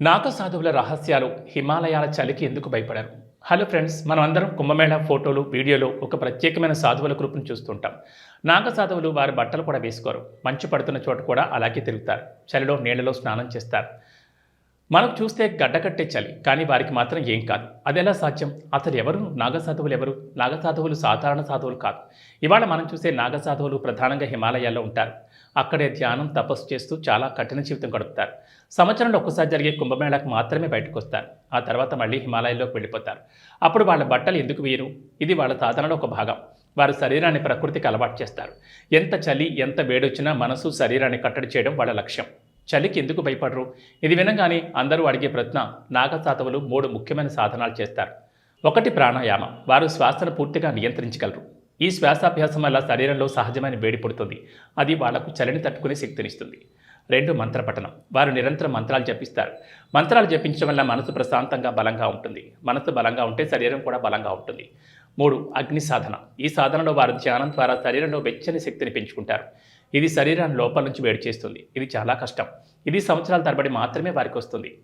నాగసాధువుల రహస్యాలు హిమాలయాల చలికి ఎందుకు భయపడారు? హలో ఫ్రెండ్స్ మనం అందరం కుంభమేళ ఫోటోలు వీడియోలో ఒక ప్రత్యేకమైన సాధువుల గ్రూప్ను చూస్తుంటాం. నాగసాధువులు వారి బట్టలు కూడా వేసుకోరు. మంచు పడుతున్న చోట కూడా అలాగే తిరుగుతారు. చలిలో నీళ్ళలో స్నానం చేస్తారు. మనకు చూస్తే గడ్డకట్టే చలి కానీ వారికి మాత్రం ఏం కాదు. అదెలా సాధ్యం? అసలు ఎవరు? నాగసాధువులు ఎవరు? నాగసాధువులు సాధారణ సాధువులు కాదు. ఇవాళ మనం చూసే నాగసాధువులు ప్రధానంగా హిమాలయాల్లో ఉంటారు. అక్కడే ధ్యానం తపస్సు చేస్తూ చాలా కఠిన జీవితం గడుపుతారు. సంవత్సరంలో ఒక్కసారి జరిగే కుంభమేళకు మాత్రమే బయటకు వస్తారు. ఆ తర్వాత మళ్ళీ హిమాలయాల్లోకి వెళ్ళిపోతారు. అప్పుడు వాళ్ళ బట్టలు ఎందుకు వేయరు? ఇది వాళ్ళ సాధనలో ఒక భాగం. వారు శరీరాన్ని ప్రకృతికి అలవాటు చేస్తారు. ఎంత చలి ఎంత వేడొచ్చినా మనసు శరీరాన్ని కట్టడి చేయడం వాళ్ళ లక్ష్యం. చలికి ఎందుకు భయపడరు? ఇది వినగానే అందరూ అడిగే ప్రశ్న నాగసాధవులు మూడు ముఖ్యమైన సాధనాలు చేస్తారు. ఒకటి ప్రాణాయామం. వారు శ్వాసను పూర్తిగా నియంత్రించగలరు. ఈ శ్వాసాభ్యాసం వల్ల శరీరంలో సహజమైన వేడి పుడుతుంది. అది వాళ్ళకు చలిని తట్టుకునే శక్తినిస్తుంది. రెండు మంత్రపఠనం. వారు నిరంతరం మంత్రాలు జపిస్తారు. మంత్రాలు జపించడం వల్ల మనసు ప్రశాంతంగా బలంగా ఉంటుంది. మనసు బలంగా ఉంటే శరీరం కూడా బలంగా ఉంటుంది. మూడు అగ్ని సాధన. ఈ సాధనలో వారు ధ్యానం ద్వారా శరీరంలో వెచ్చని శక్తిని పెంచుకుంటారు. ఇది శరీరాన్ని లోపల నుంచి వేడి చేస్తుంది. ఇది చాలా కష్టం. ఇది సంవత్సరాల తరబడి మాత్రమే వారికి వస్తుంది.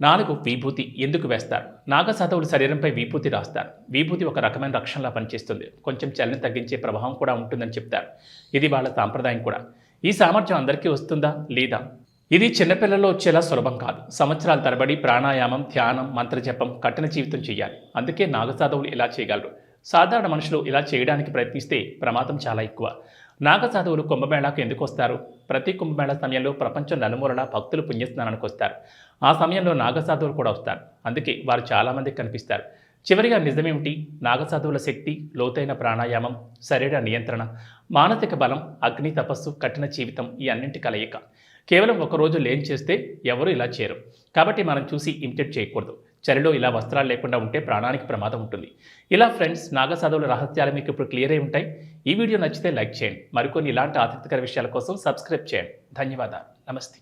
నాలుగు విభూతి ఎందుకు వేస్తారు? నాగసాధవులు శరీరంపై విభూతి రాస్తారు. విభూతి ఒక రకమైన రక్షణలా పనిచేస్తుంది. కొంచెం చలిని తగ్గించే ప్రభావం కూడా ఉంటుందని చెప్తారు. ఇది వాళ్ళ సాంప్రదాయం కూడా. ఈ సామర్థ్యం అందరికీ వస్తుందా? లేదా? ఇది చిన్నపిల్లల్లో వచ్చేలా సులభం కాదు. సంవత్సరాల తరబడి ప్రాణాయామం ధ్యానం మంత్రజపం కఠిన జీవితం చేయాలి. అందుకే నాగసాధవులు ఇలా చేయగలరు. సాధారణ మనుషులు ఇలా చేయడానికి ప్రయత్నిస్తే ప్రమాదం చాలా ఎక్కువ. నాగసాధువులు కుంభమేళాకు ఎందుకు వస్తారు? ప్రతి కుంభమేళా సమయంలో ప్రపంచం నలుమూలలా భక్తులు పుణ్యస్నానానికి వస్తారు. ఆ సమయంలో నాగసాధువులు కూడా వస్తారు. అందుకే వారు చాలామందికి కనిపిస్తారు. చివరిగా నిజమేమిటి? నాగసాధువుల శక్తి లోతైన ప్రాణాయామం శరీర నియంత్రణ మానసిక బలం అగ్ని తపస్సు కఠిన జీవితం ఈ అన్నింటి కలయిక. కేవలం ఒకరోజు లేని చేస్తే ఎవరు ఇలా చేయరు. కాబట్టి మనం చూసి ఇమిటేట్ చేయకూడదు. చలిలో ఇలా వస్త్రాలు లేకుండా ఉంటే ప్రాణానికి ప్రమాదం ఉంటుంది. ఇలా ఫ్రెండ్స్ నాగసాధువుల రహస్యాలు మీకు ఇప్పుడు క్లియర్ అయి ఉంటాయి. ఈ వీడియో నచ్చితే లైక్ చేయండి. మరికొన్ని ఇలాంటి ఆసక్తికర విషయాల కోసం సబ్స్క్రైబ్ చేయండి. ధన్యవాదాలు. నమస్తే.